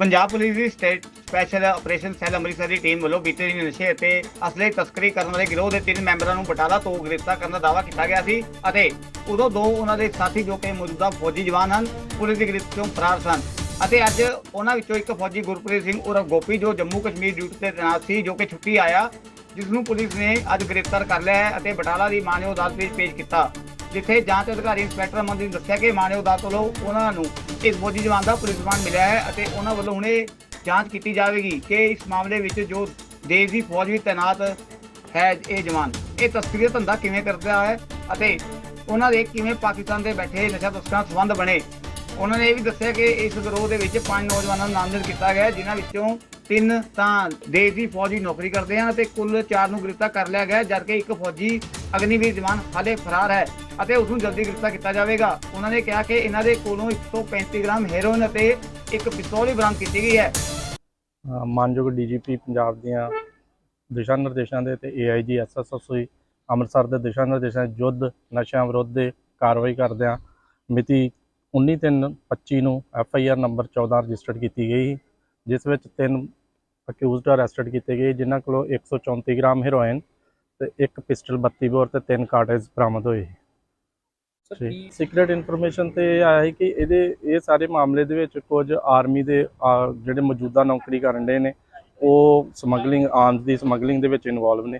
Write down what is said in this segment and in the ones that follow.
Punjab police ਦੀ state special operation cell Amritsar ਦੀ team ਵੱਲੋਂ ਬੀਤੇ ਦਿਨ ਨਸ਼ੇ ਅਤੇ ਅਸਲੇ ਤਸਕਰੀ ਕਰਨ ਵਾਲੇ ਗਿਰੋਹ ਦੇ ਤਿੰਨ ਮੈਂਬਰਾਂ ਨੂੰ ਬਟਾਲਾ ਤੋਂ ਗ੍ਰਿਫਤਾਰ ਕਰਨ ਦਾ ਦਾਅਵਾ ਕੀਤਾ ਗਿਆ ਸੀ ਅਤੇ ਉਦੋਂ ਦੋ ਉਹਨਾਂ ਦੇ ਸਾਥੀ ਜੋ ਕਿ ਮੌਜੂਦਾ ਫੌਜੀ ਜਵਾਨ ਹਨ, ਪੁਲਿਸ ਦੀ ਗ੍ਰਿਫਤ ਤੋਂ ਫਰਾਰ ਸਨ। ਅਤੇ ਅੱਜ ਉਹਨਾਂ ਵਿੱਚੋਂ ਇੱਕ ਫੌਜੀ ਗੁਰਪ੍ਰੀਤ ਸਿੰਘ ਉਰਫ ਗੋਪੀ ਜੋ ਜੰਮੂ ਕਸ਼ਮੀਰ ਡਿਊਟੀ ਤੇ ਤੈਨਾਤ ਸੀ, ਜੋ ਕਿ ਛੁੱਟੀ ਆਇਆ ਜਿਸ ਨੂੰ ਪੁਲਿਸ ਨੇ ਅੱਜ ਗ੍ਰਿਫਤਾਰ ਕਰ ਲਿਆ ਹੈ ਅਤੇ ਬਟਾਲਾ ਦੀ ਮਾਨਯੋਗ ਅਦਾਲਤ ਵਿੱਚ ਪੇਸ਼ ਕੀਤਾ। ਜਿੱਥੇ ਜਾਂਚ ਅਧਿਕਾਰੀ ਇੰਸਪੈਕਟਰ ਅਮਨਦੀਪ ਨੇ ਦੱਸਿਆ ਕਿ ਮਾਨਯੋਗ ਅਦਾਲਤ ਵੱਲੋਂ ਉਹਨਾਂ ਨੂੰ ਇਸ ਫੌਜੀ ਜਵਾਨ ਦਾ ਪੁਲਿਸ ਰਿਮਾਂਡ ਮਿਲਿਆ ਹੈ ਅਤੇ ਉਹਨਾਂ ਵੱਲੋਂ ਹੁਣੇ ਜਾਂਚ ਕੀਤੀ ਜਾਵੇਗੀ ਕਿ ਇਸ ਮਾਮਲੇ ਵਿੱਚ ਜੋ ਦੇਸ਼ ਦੀ ਫੌਜ ਵਿੱਚ ਤਾਇਨਾਤ ਹੈ ਇਹ ਜਵਾਨ, ਇਹ ਤਸਕਰੀ ਦਾ ਧੰਦਾ ਕਿਵੇਂ ਕਰਦਾ ਹੈ ਅਤੇ ਉਹਨਾਂ ਦੇ ਕਿਵੇਂ ਪਾਕਿਸਤਾਨ ਦੇ ਬੈਠੇ ਨਸ਼ਾ ਤਸਕਰਾਂ ਨਾਲ ਸੰਬੰਧ ਬਣੇ। ਉਹਨਾਂ ਨੇ ਇਹ ਵੀ ਦੱਸਿਆ ਕਿ ਇਸ ਗਰੋਹ ਦੇ ਵਿੱਚ ਪੰਜ ਨੌਜਵਾਨਾਂ ਨੂੰ ਨਾਮਜ਼ਦ ਕੀਤਾ ਗਿਆ ਹੈ, ਜਿਨ੍ਹਾਂ ਵਿੱਚੋਂ ਤਿੰਨ ਤਾਂ ਦੇਸ਼ ਦੀ ਫੌਜ ਦੀ ਨੌਕਰੀ ਕਰਦੇ ਹਨ ਅਤੇ ਕੁੱਲ ਚਾਰ ਨੂੰ ਗ੍ਰਿਫਤਾਰ ਕਰ ਲਿਆ ਗਿਆ ਹੈ, ਜਦਕਿ ਇੱਕ ਫੌਜੀ ਅਗਨੀਵੀਰ ਜਵਾਨ ਹਾਲੇ ਫਰਾਰ ਹੈ ਅਤੇ ਉਸ ਨੂੰ ਜਲਦੀ ਗ੍ਰਿਫਤਾਰ ਕੀਤਾ ਜਾਵੇਗਾ। ਉਹਨਾਂ ਨੇ ਕਿਹਾ ਕਿ ਇਹਨਾਂ ਦੇ ਕੋਲੋਂ 135 ਗ੍ਰਾਮ ਹੈਰੋਇਨ ਅਤੇ ਇੱਕ ਪਿਸਤੌਲ ਵੀ ਬਰਾਮਦ ਕੀਤੀ ਗਈ ਹੈ। ਅ, ਮਾਨਯੋਗ ਡੀਜੀਪੀ ਪੰਜਾਬ ਦੀਆਂ ਦਿਸ਼ਾ ਨਿਰਦੇਸ਼ਾਂ ਦੇ ਤੇ ਏਆਈਜੀ ਐਸਐਸਐਸਈ ਅੰਮ੍ਰਿਤਸਰ ਦੇ ਦਿਸ਼ਾ ਨਿਰਦੇਸ਼ਾਂ ਦੇ ਯੁੱਧ ਨਸ਼ਿਆਂ ਵਿਰੁੱਧ ਦੇ ਕਾਰਵਾਈ ਕਰਦਿਆਂ ਮਿਤੀ 19/3/25 ਨੂੰ ਐਫਆਈਆਰ ਨੰਬਰ 14 ਰਜਿਸਟਰਡ ਕੀਤੀ ਗਈ ਜਿਸ ਵਿੱਚ ਤਿੰਨ ਅਕਿਊਜ਼ਡ ਅਰੈਸਟਡ ਕੀਤੇ ਗਏ ਜਿਨ੍ਹਾਂ ਕੋਲੋਂ 134 ਗ੍ਰਾਮ ਹੈਰੋਇਨ ਤੇ ਇੱਕ ਪਿਸਟਲ 32 ਬੋਰ ਤੇ ਤਿੰਨ ਕਾਰਟੇਜ ਬਰਾਮਦ ਹੋਏ ਸੀਕ੍ਰੀਟ ਇਨਫੋਰਮੇਸ਼ਨ ਤੇ ਇਹ ਆਇਆ ਹੈ ਕਿ ਇਹਦੇ ਇਹ ਸਾਰੇ ਮਾਮਲੇ ਦੇ ਵਿੱਚ ਕੁਝ ਆਰਮੀ ਦੇ ਜਿਹੜੇ ਮੌਜੂਦਾ ਨੌਕਰੀ ਕਰਨ ਦੇ ਨੇ ਉਹ ਸਮਗਲਿੰਗ ਆਰਮਸ ਦੀ ਸਮਗਲਿੰਗ ਦੇ ਵਿੱਚ ਇਨਵੋਲਵ ਨੇ।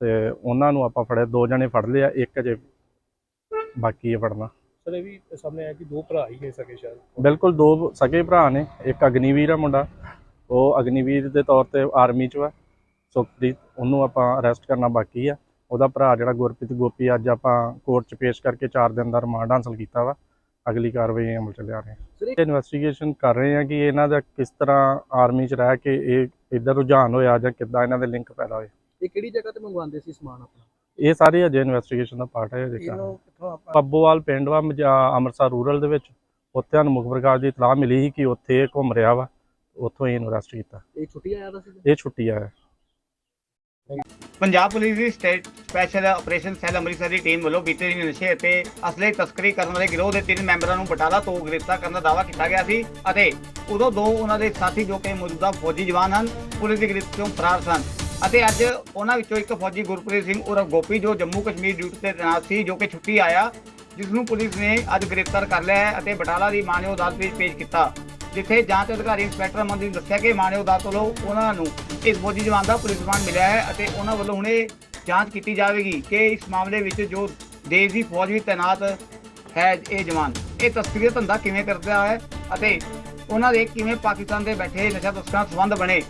ਤੇ ਉਹਨਾਂ ਨੂੰ ਆਪਾਂ ਫੜਿਆ ਦੋ ਜਣੇ ਫੜ ਲਿਆ ਇੱਕ ਅਜੇ ਬਾਕੀ ਹੈ ਫੜਨਾ। ਸਰ ਇਹ ਵੀ ਸਾਹਮਣੇ ਆਇਆ ਕਿ ਦੋ ਭਰਾ ਹੀ ਹੈ ਸਕੇ ਸ਼ਾਇਦ। ਬਿਲਕੁਲ ਦੋ ਸਕੇ ਭਰਾ ਨੇ ਇੱਕ ਅਗਨੀਵੀਰ ਆ ਮੁੰਡਾ ਉਹ ਅਗਨੀਵੀਰ ਦੇ ਤੌਰ ਤੇ ਆਰਮੀ 'ਚ ਵਾ ਸੁਖਪ੍ਰੀਤ ਉਹਨੂੰ ਆਪਾਂ ਅਰੈਸਟ ਕਰਨਾ ਬਾਕੀ ਆ। ਉਹਦਾ ਭਰਾ ਜਿਹੜਾ ਗੁਰਪ੍ਰੀਤ ਗੋਪੀ ਅੱਜ ਆਪਾਂ ਕੋਰਟ 'ਚ ਪੇਸ਼ ਕਰਕੇ 4 ਦਿਨ ਦਾ ਰਿਮਾਂਡ ਹਾਸਲ ਕੀਤਾ ਵਾ। ਅਗਲੀ ਕਾਰਵਾਈ ਅਮਲ 'ਚ ਲਿਆ ਰਹੇ ਹਾਂ। ਇਨਵੈਸਟੀਗੇਸ਼ਨ ਕਰ ਰਹੇ ਹਾਂ ਕਿ ਇਹਨਾਂ ਦਾ ਕਿਸ ਤਰ੍ਹਾਂ ਆਰਮੀ 'ਚ ਰਹਿ ਕੇ ਇਹ ਇੱਧਰ ਰੁਝਾਨ ਹੋਇਆ ਜਾਂ ਕਿੱਦਾਂ ਇਹਨਾਂ ਦੇ ਲਿੰਕ ਪੈਦਾ ਹੋਏ। ਇਹ ਕਿਹੜੀ ਜਗ੍ਹਾ ਤੇ ਮੰਗਵਾਉਂਦੇ ਸੀ ਸਮਾਨ ਆਪਣਾ? ਇਹ ਸਾਰੇ ਅਜੇ ਇਨਵੈਸਟੀਗੇਸ਼ਨ ਦਾ ਪਾਰਟ ਹੈ ਇਹਨੂੰ ਕਿੱਥੋਂ ਆਪਾਂ ਪੱਬੋਵਾਲ ਪਿੰਡ ਵਾ ਮਜਾ- ਅੰਮ੍ਰਿਤਸਰ ਰੂਰਲ ਦੇ ਵਿੱਚ। ਉੱਥੇ ਸਾਨੂੰ ਮੁਖਬਰ ਖਾਸ ਦੀ ਇਤਲਾਹ ਮਿਲੀ ਸੀ ਕਿ ਉੱਥੇ ਇਹ ਘੁੰਮ ਰਿਹਾ ਵਾ। ਉੱਥੋਂ ਹੀ ਇਨਵੈਸਟ ਕੀਤਾ। ਇਹ ਛੁੱਟੀ ਆਇਆ ਦਾ ਸੀ ਇਹ ਛੁੱਟੀ ਆ ਪੰਜਾਬ ਪੁਲਿਸ ਦੀ state special operation cell Amritsar ਦੀ ਟੀਮ ਵੱਲੋਂ ਬੀਤੇ ਦਿਨ ਨਸ਼ੇ ਅਤੇ ਅਸਲੇ ਤਸਕਰੀ ਕਰਨ ਵਾਲੇ ਗਿਰੋਹ ਦੇ ਤਿੰਨ ਮੈਂਬਰਾਂ ਨੂੰ ਬਟਾਲਾ ਤੋਂ ਗ੍ਰਿਫਤਾਰ ਕਰਨ ਦਾ ਦਾਅਵਾ ਕੀਤਾ ਗਿਆ ਸੀ ਅਤੇ ਉਦੋਂ ਦੋ ਉਹਨਾਂ ਦੇ ਸਾਥੀ ਜੋ ਕਿ ਮੌਜੂਦਾ ਫੌਜੀ ਜਵਾਨ ਹਨ ਪੁਲਿਸ ਦੀ ਗ੍ਰਿਫਤ ਤੋਂ ਫਰਾਰ ਸਨ। ਅਤੇ ਅੱਜ ਉਹਨਾਂ ਵਿੱਚੋਂ ਇੱਕ ਫੌਜੀ ਗੁਰਪ੍ਰੀਤ ਸਿੰਘ ਉਰਫ ਗੋਪੀ ਜੋ ਜੰਮੂ ਕਸ਼ਮੀਰ ਡਿਊਟੀ ਤੇ ਤੈਨਾਤ ਸੀ ਜੋ ਕਿ ਛੁੱਟੀ ਆਇਆ, ਜਿਸ ਨੂੰ ਪੁਲਿਸ ਨੇ ਅੱਜ ਗ੍ਰਿਫਤਾਰ ਕਰ ਲਿਆ ਹੈ ਅਤੇ ਬਟਾਲਾ ਦੀ ਮਾਨਯੋਗ ਅਦਾਲਤ ਵਿੱਚ ਪੇਸ਼ ਕੀਤਾ। ਜਿੱਥੇ ਜਾਂਚ ਅਧਿਕਾਰੀ ਇੰਸਪੈਕਟਰ ਅਮਨ ਨੇ ਦੱਸਿਆ ਕਿ ਮਾਨਯੋਗ ਅਦਾਲਤ ਵੱਲੋਂ ਉਹਨਾਂ ਨੂੰ ਇਸ ਫੌਜੀ ਜਵਾਨ ਦਾ ਪੁਲਿਸ ਰਿਮਾਂਡ ਮਿਲਿਆ ਹੈ ਅਤੇ ਉਹਨਾਂ ਵੱਲੋਂ ਹੁਣੇ ਜਾਂਚ ਕੀਤੀ ਜਾਵੇਗੀ ਕਿ ਇਸ ਮਾਮਲੇ ਵਿੱਚ ਜੋ ਦੇਸ਼ ਦੀ ਫੌਜ ਵਿੱਚ ਤੈਨਾਤ ਹੈ ਇਹ ਜਵਾਨ। ਇਹ ਤਸਕਰੀ ਦਾ ਧੰਦਾ ਕਿਵੇਂ ਕਰਦਾ ਹੈ ਅਤੇ ਉਹਨਾਂ ਦੇ ਕਿਵੇਂ ਪਾਕਿਸਤਾਨ ਦੇ ਬੈਠੇ ਨਸ਼ਾ ਤਸਕਰਾਂ ਨਾਲ ਸੰਬੰਧ ਬਣੇ?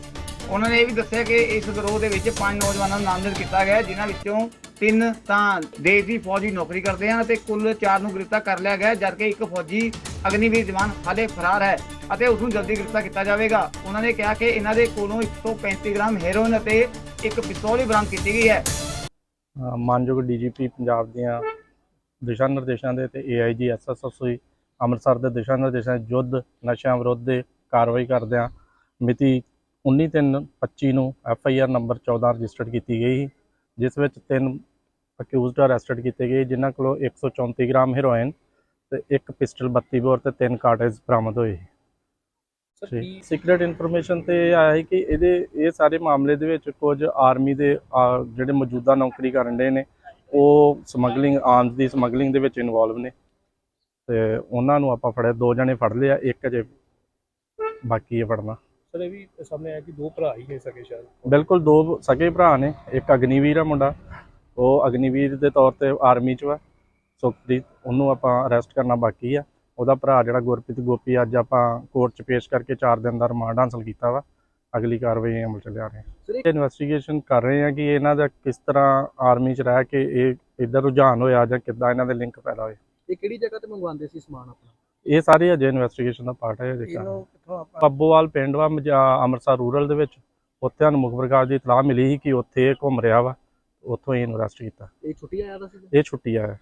ਉਹਨਾਂ ਨੇ ਇਹ ਵੀ ਦੱਸਿਆ ਕਿ ਇਸ ਗਰੋਹ ਦੇ ਵਿੱਚ ਪੰਜ ਨੌਜਵਾਨਾਂ ਨੂੰ ਨਾਮਜ਼ਦ ਕੀਤਾ ਗਿਆ ਹੈ, ਜਿਨ੍ਹਾਂ ਵਿੱਚੋਂ ਤਿੰਨ ਤਾਂ ਦੇਸ਼ ਦੀ ਫੌਜ ਦੀ ਨੌਕਰੀ ਕਰਦੇ ਹਨ ਅਤੇ ਕੁੱਲ ਚਾਰ ਨੂੰ ਗ੍ਰਿਫਤਾਰ ਕਰ ਲਿਆ ਗਿਆ ਹੈ, ਜਦਕਿ ਇੱਕ ਫੌਜੀ ਅਗਨੀਵੀਰ ਜਵਾਨ ਹਾਲੇ ਫਰਾਰ ਹੈ ਅਤੇ ਉਸ ਨੂੰ ਜਲਦੀ ਗ੍ਰਿਫਤਾਰ ਕੀਤਾ ਜਾਵੇਗਾ। ਉਹਨਾਂ ਨੇ ਕਿਹਾ ਕਿ ਇਹਨਾਂ ਦੇ ਕੋਲੋਂ 135 ਗ੍ਰਾਮ ਹੈਰੋਇਨ ਅਤੇ ਇੱਕ ਪਿਸਤੌਲ ਵੀ ਬਰਾਮਦ ਕੀਤੀ ਗਈ ਹੈ। ਅ, ਮਾਨਯੋਗ ਡੀਜੀਪੀ ਪੰਜਾਬ ਦੀਆਂ ਦਿਸ਼ਾ ਨਿਰਦੇਸ਼ਾਂ ਦੇ ਤੇ ਏਆਈਜੀ ਐਸਐਸਐਸਈ ਅੰਮ੍ਰਿਤਸਰ ਦੇ ਦਿਸ਼ਾ ਨਿਰਦੇਸ਼ਾਂ ਯੁੱਧ ਨਸ਼ਿਆਂ ਵਿਰੁੱਧ ਦੇ ਕਾਰਵਾਈ ਕਰਦਿਆਂ ਮਿਤੀ 19/3/25 ਨੂੰ ਐਫਆਈਆਰ ਨੰਬਰ 14 ਰਜਿਸਟਰਡ ਕੀਤੀ ਗਈ ਜਿਸ ਵਿੱਚ ਤਿੰਨ ਅਕਿਊਜ਼ਡ ਅਰੈਸਟਡ ਕੀਤੇ ਗਏ ਜਿਨ੍ਹਾਂ ਕੋਲੋਂ 134 ਗ੍ਰਾਮ ਹੈਰੋਇਨ ਤੇ ਇੱਕ ਪਿਸਟਲ 32 ਬੋਰ ਤੇ ਤਿੰਨ ਕਾਰਟੇਜ ਬਰਾਮਦ ਹੋਏ ਸੀਕ੍ਰੀਟ ਇਨਫੋਰਮੇਸ਼ਨ ਤੇ ਇਹ ਆਇਆ ਹੈ ਕਿ ਇਹਦੇ ਇਹ ਸਾਰੇ ਮਾਮਲੇ ਦੇ ਵਿੱਚ ਕੁਝ ਆਰਮੀ ਦੇ ਜਿਹੜੇ ਮੌਜੂਦਾ ਨੌਕਰੀ ਕਰਨ ਦੇ ਨੇ ਉਹ ਸਮਗਲਿੰਗ ਆਰਮਸ ਦੀ ਸਮਗਲਿੰਗ ਦੇ ਵਿੱਚ ਇਨਵੋਲਵ ਨੇ। ਤੇ ਉਹਨਾਂ ਨੂੰ ਆਪਾਂ ਫੜਿਆ ਦੋ ਜਣੇ ਫੜ ਲਿਆ ਇੱਕ ਅਜੇ ਬਾਕੀ ਹੈ ਫੜਨਾ। ਸਰ ਇਹ ਵੀ ਸਾਹਮਣੇ ਆਇਆ ਕਿ ਦੋ ਭਰਾ ਹੀ ਹੈ ਸਕੇ ਸ਼ਾਇਦ। ਬਿਲਕੁਲ ਦੋ ਸਕੇ ਭਰਾ ਨੇ ਇੱਕ ਅਗਨੀਵੀਰ ਆ ਮੁੰਡਾ ਉਹ ਅਗਨੀਵੀਰ ਦੇ ਤੌਰ ਤੇ ਆਰਮੀ 'ਚ ਵਾ ਸੁਖਪ੍ਰੀਤ ਉਹਨੂੰ ਆਪਾਂ ਅਰੈਸਟ ਕਰਨਾ ਬਾਕੀ ਆ। ਉਹਦਾ ਭਰਾ ਜਿਹੜਾ ਗੁਰਪ੍ਰੀਤ ਗੋਪੀ ਅੱਜ ਆਪਾਂ ਕੋਰਟ 'ਚ ਪੇਸ਼ ਕਰਕੇ 4 ਦਿਨ ਦਾ ਰਿਮਾਂਡ ਹਾਸਲ ਕੀਤਾ ਵਾ। ਅਗਲੀ ਕਾਰਵਾਈ ਅਮਲ 'ਚ ਲਿਆ ਰਹੇ ਹਾਂ। ਇਨਵੈਸਟੀਗੇਸ਼ਨ ਕਰ ਰਹੇ ਹਾਂ ਕਿ ਇਹਨਾਂ ਦਾ ਕਿਸ ਤਰ੍ਹਾਂ ਆਰਮੀ 'ਚ ਰਹਿ ਕੇ ਇਹ ਇੱਧਰ ਰੁਝਾਨ ਹੋਇਆ ਜਾਂ ਕਿੱਦਾਂ ਇਹਨਾਂ ਦੇ ਲਿੰਕ ਪੈਦਾ ਹੋਏ। ਇਹ ਕਿਹੜੀ ਜਗ੍ਹਾ ਤੇ ਮੰਗਵਾਉਂਦੇ ਸੀ ਸਮਾਨ ਆਪਣਾ? ਇਹ ਸਾਰੇ ਅਜੇ ਇਨਵੈਸਟੀਗੇਸ਼ਨ ਦਾ ਪਾਰਟ ਹੈ ਦੇਖਾਂ ਇਹਨੂੰ ਪੱਬੋਵਾਲ ਪਿੰਡ ਵਾ ਮਜਾ- ਅੰਮ੍ਰਿਤਸਰ ਰੂਰਲ ਦੇ ਵਿੱਚ। ਉੱਥੇ ਸਾਨੂੰ ਮੁਖਬਰ ਖਾਸ ਦੀ ਇਤਲਾਹ ਮਿਲੀ ਸੀ ਕਿ ਉੱਥੇ ਇਹ ਘੁੰਮ ਰਿਹਾ ਵਾ। ਉੱਥੋਂ ਹੀ ਇਨਵੈਸਟ ਕੀਤਾ। ਇਹ ਛੁੱਟੀ ਆਇਆ ਦਾ ਸੀ? ਇਹ ਛੁੱਟੀ ਆ